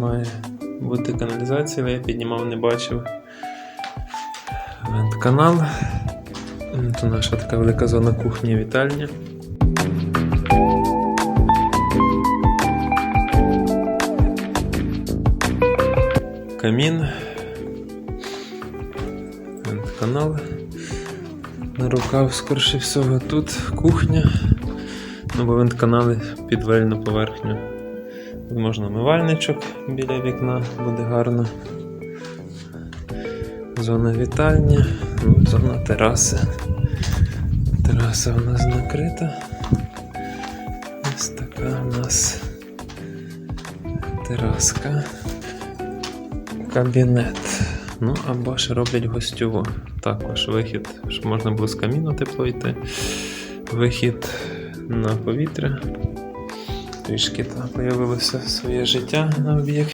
Має бути каналізація, але я піднімав, не бачив. Вент-канал. Це наша така велика зона кухні вітальня. Камін. Вент-канал. На рукав, скорше всього, тут кухня. Ну, бо вент-канали під вельну поверхню. Можна умивальничок біля вікна, буде гарно. Зона вітальня, ну, зона тераси. Тераса у нас накрита. Ось така у нас тераска. Кабінет. Ну, або ж роблять гостьову. Також вихід, щоб можна було з каміну тепло йти. Вихід на повітря. Трішки там появилося своє життя на об'єкті.